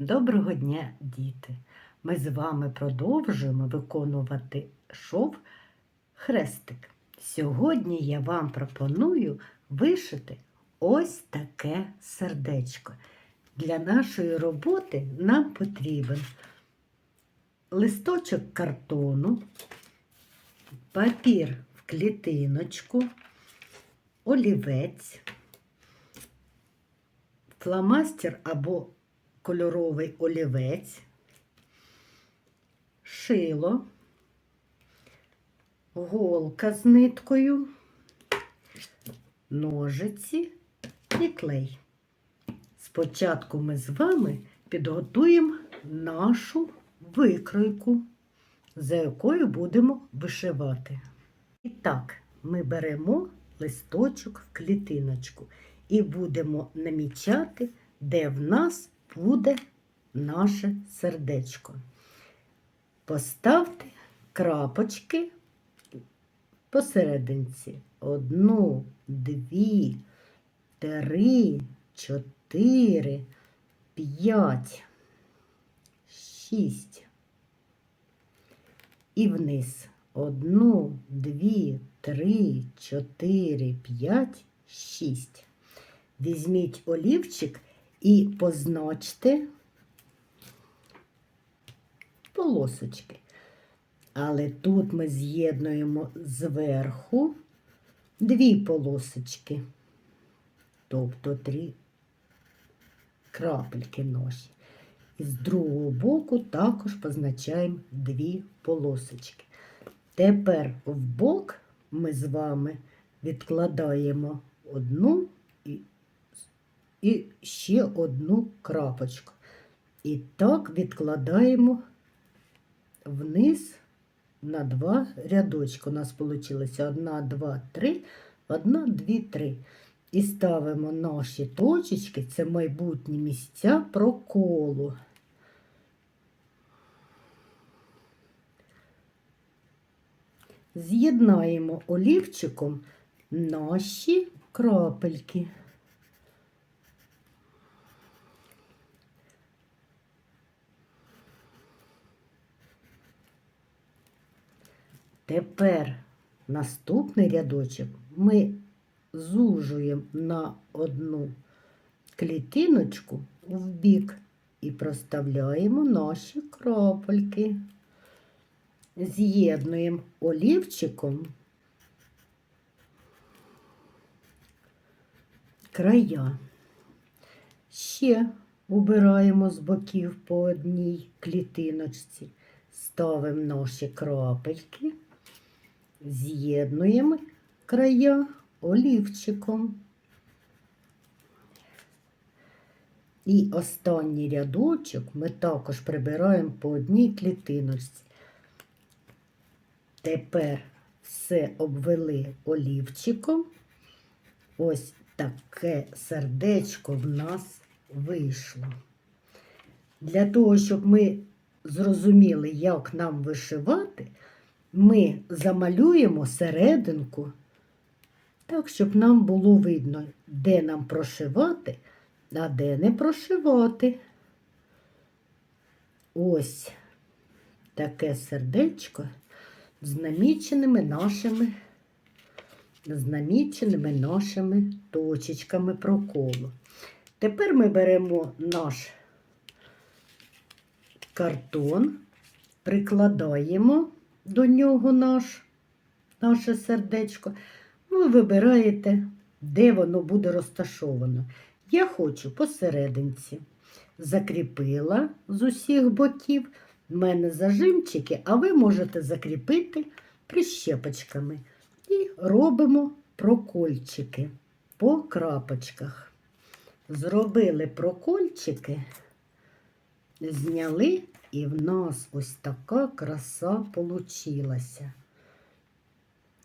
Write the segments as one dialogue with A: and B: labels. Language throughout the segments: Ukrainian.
A: Доброго дня, діти! Ми з вами продовжуємо виконувати шов хрестик. Сьогодні я вам пропоную вишити ось таке сердечко. Для нашої роботи нам потрібен листочок картону, папір в клітиночку, олівець, фломастер або кольоровий олівець, шило, голка з ниткою, ножиці і клей. Спочатку ми з вами підготуємо нашу викройку, за якою будемо вишивати. І так, ми беремо листочок в клітиночку і будемо намічати, де в нас буде наше сердечко. Поставте крапочки посерединці. Одну, дві, три, чотири, п'ять, шість. І вниз. Одну, дві, три, чотири, п'ять, шість. Візьміть олівчик і позначте полосочки. Але тут ми з'єднуємо зверху дві полосочки, тобто три крапельки наші. І з другого боку також позначаємо дві полосочки. Тепер в бок ми з вами відкладаємо одну і і ще одну крапочку. І так відкладаємо вниз на два рядочки. У нас вийшло одна, два, три, одна, дві, три. І ставимо наші точечки, це майбутні місця проколу. З'єднаємо олівчиком наші крапельки. Тепер наступний рядочок ми зужуємо на одну клітиночку в бік і проставляємо наші крапельки. З'єднуємо олівчиком края. Ще убираємо з боків по одній клітиночці, ставимо наші крапельки з'єднуємо края олівчиком. І останній рядочок ми також прибираємо по одній клітиночці. Тепер все обвели олівчиком. Ось таке сердечко в нас вийшло. Для того, щоб ми зрозуміли, як нам вишивати, ми замалюємо серединку, так, щоб нам було видно, де нам прошивати, а де не прошивати. Ось таке сердечко з наміченими нашими, з наміченими нашими точечками проколу. Тепер ми беремо наш картон, прикладаємо до нього наш, наше сердечко. Ви вибираєте, де воно буде розташовано. Я хочу посерединці. Закріпила з усіх боків. В мене зажимчики, а ви можете закріпити прищепочками. І робимо прокольчики по крапочках. Зробили прокольчики, зняли і в нас ось така краса получилася.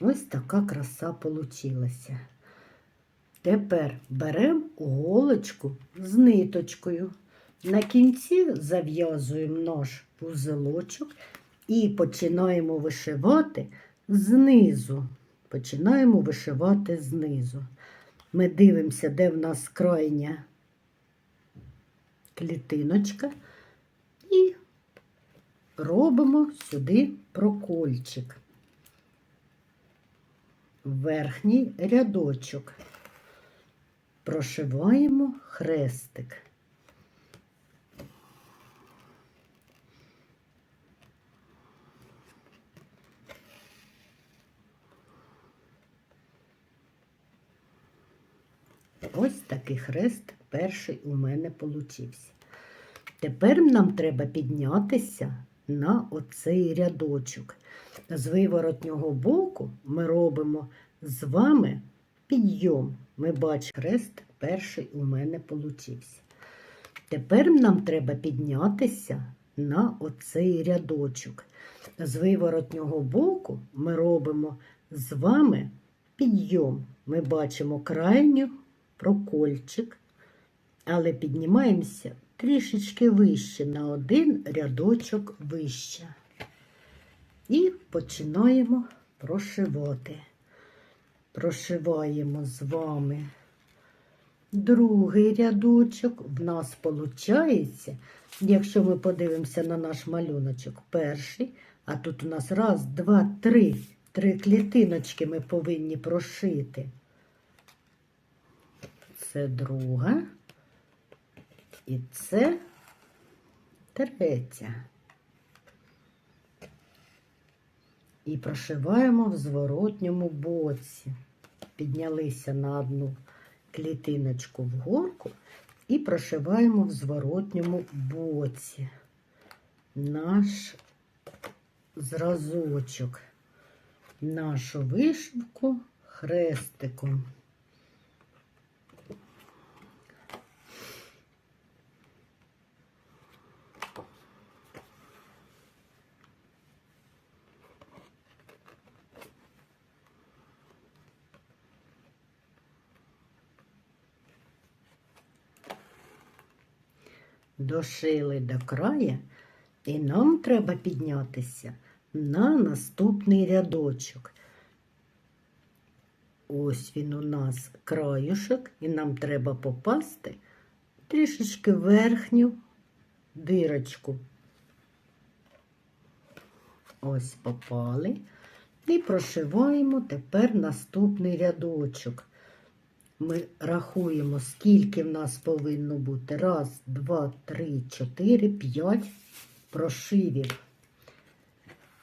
A: Ось така краса получилася. Тепер беремо голочку з ниточкою. На кінці зав'язуємо наш вузелочок і починаємо вишивати знизу. Починаємо вишивати знизу. Ми дивимося, де в нас крайня клітиночка і робимо сюди прокольчик. Верхній рядочок. Прошиваємо хрестик. Ось такий хрест перший у мене получився. Тепер нам треба піднятися на оцей рядочок. З виворотнього боку ми робимо з вами підйом. Ми бачимо, хрест перший у мене получився. Тепер нам треба піднятися на оцей рядочок. З виворотнього боку ми робимо з вами підйом. Ми бачимо крайню прокольчик, але піднімаємося трішечки вище, на один рядочок вище. І починаємо прошивати. Прошиваємо з вами другий рядочок. В нас виходить, якщо ми подивимося на наш малюночок, перший, а тут у нас раз, два, три. Три клітиночки ми повинні прошити. Це друга. І це третя. І прошиваємо в зворотньому боці. Піднялися на одну клітиночку вгорку і прошиваємо в зворотньому боці наш зразочок, нашу вишивку хрестиком. Дошили до края, і нам треба піднятися на наступний рядочок. Ось він у нас краюшок, і нам треба попасти трішечки верхню дирочку. Ось попали. І прошиваємо тепер наступний рядочок. Ми рахуємо, скільки в нас повинно бути. Раз, два, три, чотири, п'ять прошивів.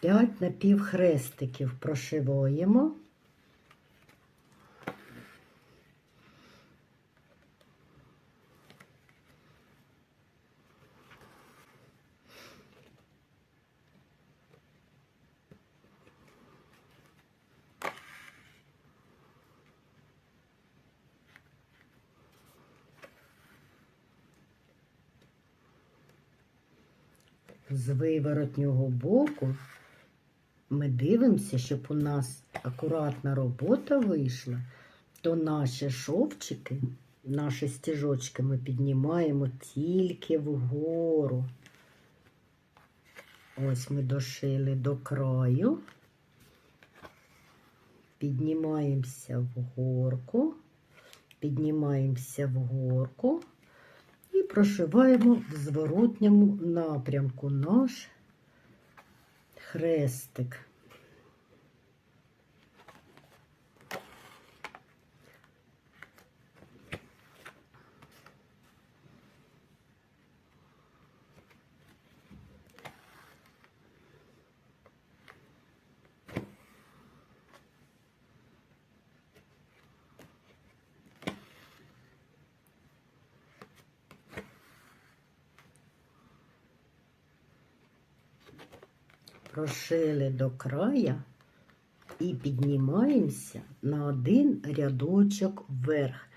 A: П'ять напівхрестиків прошиваємо. З виворотнього боку. Ми дивимося, щоб у нас акуратна робота вийшла, то наші шовчики, наші стіжочки ми піднімаємо тільки вгору. Ось ми дошили до краю, піднімаємося вгорку, піднімаємося вгорку і прошиваємо в зворотньому напрямку наш хрестик. Прошили до края і піднімаємося на один рядочок вверх.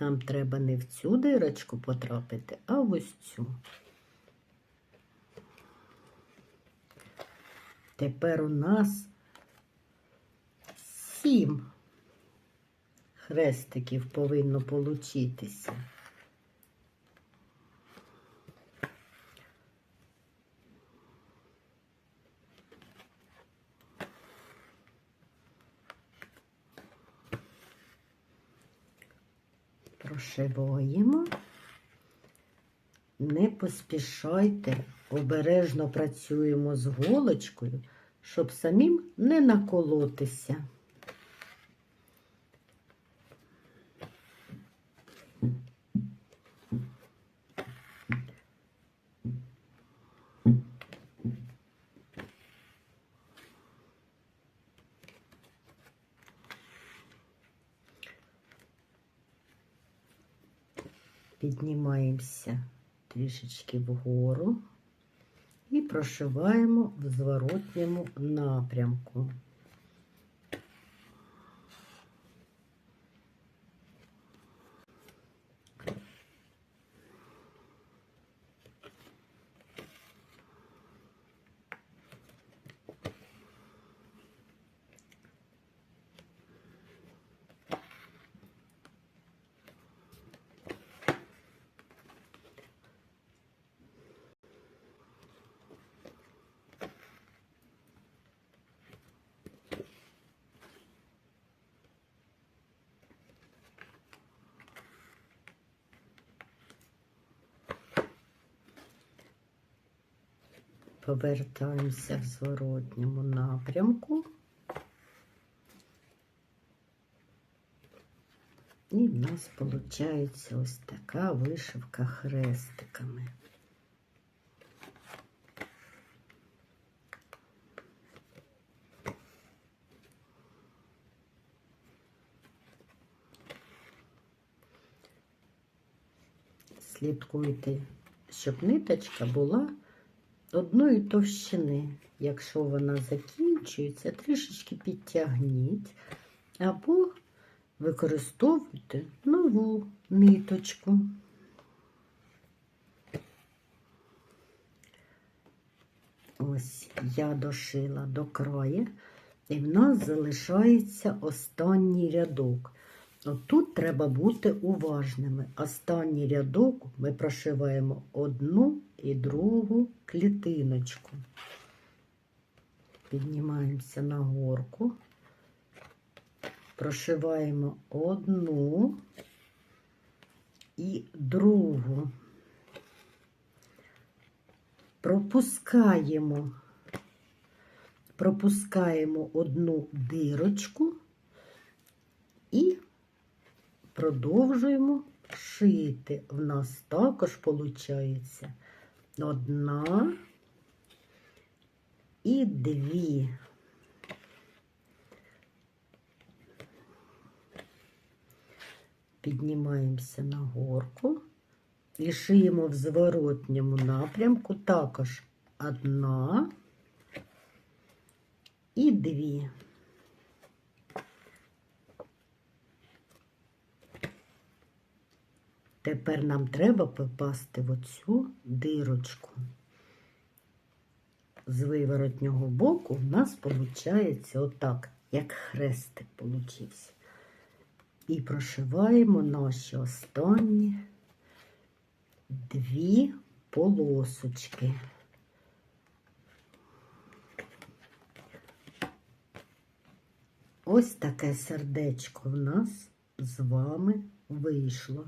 A: Нам треба не в цю дирочку потрапити, а в ось цю. Тепер у нас сім хрестиків повинно получитися. Прошиваємо не поспішайте, обережно працюємо з голочкою, щоб самим не наколотися. Піднімаємося трішечки вгору і прошиваємо в зворотньому напрямку. Повертаємося в зворотньому напрямку. І в нас виходить ось така вишивка хрестиками. Слідкуйте, щоб ниточка була одної товщини. Якщо вона закінчується, трішечки підтягніть або використовуйте нову ниточку. Ось я дошила до краю, і в нас залишається останній рядок. От треба бути уважними. Останній рядок ми прошиваємо одну і другу клітиночку. Піднімаємося на горку, прошиваємо одну і другу. Пропускаємо, пропускаємо одну дирочку і продовжуємо шити. В нас також виходить одна і дві. Піднімаємося на горку і шиємо в зворотньому напрямку також одна і дві. Тепер нам треба попасти в оцю дирочку. З виворотнього боку в нас виходить отак, як хрестик получився. І прошиваємо наші останні дві полосочки. Ось таке сердечко в нас з вами вийшло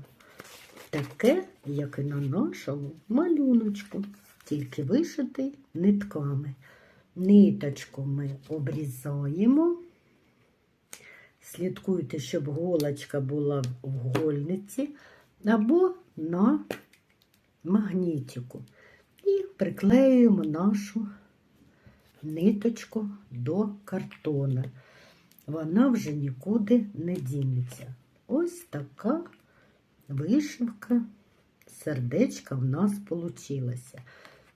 A: таке, як і на нашому малюночку, тільки вишитий нитками. Ниточку ми обрізаємо. Слідкуйте, щоб голочка була в гольниці або на магнітику. І приклеюємо нашу ниточку до картона. Вона вже нікуди не дінеться. Ось така вишивка, сердечка в нас получилася.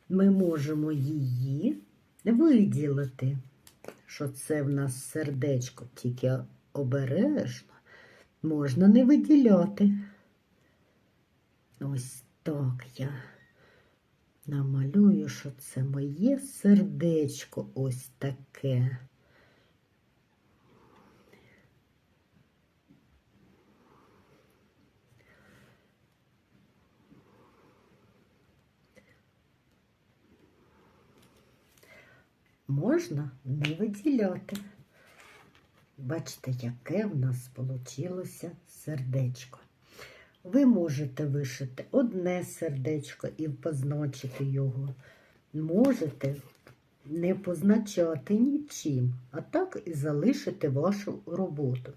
A: Ми можемо її виділити, що це в нас сердечко, тільки обережно можна не виділяти. Ось так я намалюю, що це моє сердечко ось таке. Можна не виділяти. Бачите, яке в нас вийшло сердечко. ви можете вишити одне сердечко і позначити його. Можете не позначати нічим, а так і залишити вашу роботу.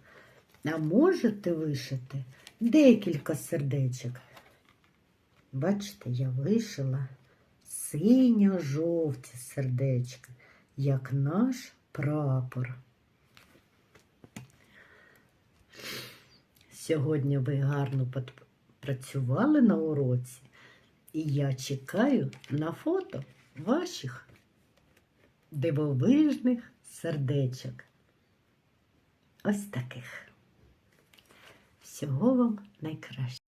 A: А можете вишити декілька сердечок. Бачите, я вишила синьо-жовті сердечка, як наш прапор. Сьогодні ви гарно працювали на уроці, і я чекаю на фото ваших дивовижних сердечок. Ось таких. Всього вам найкраще.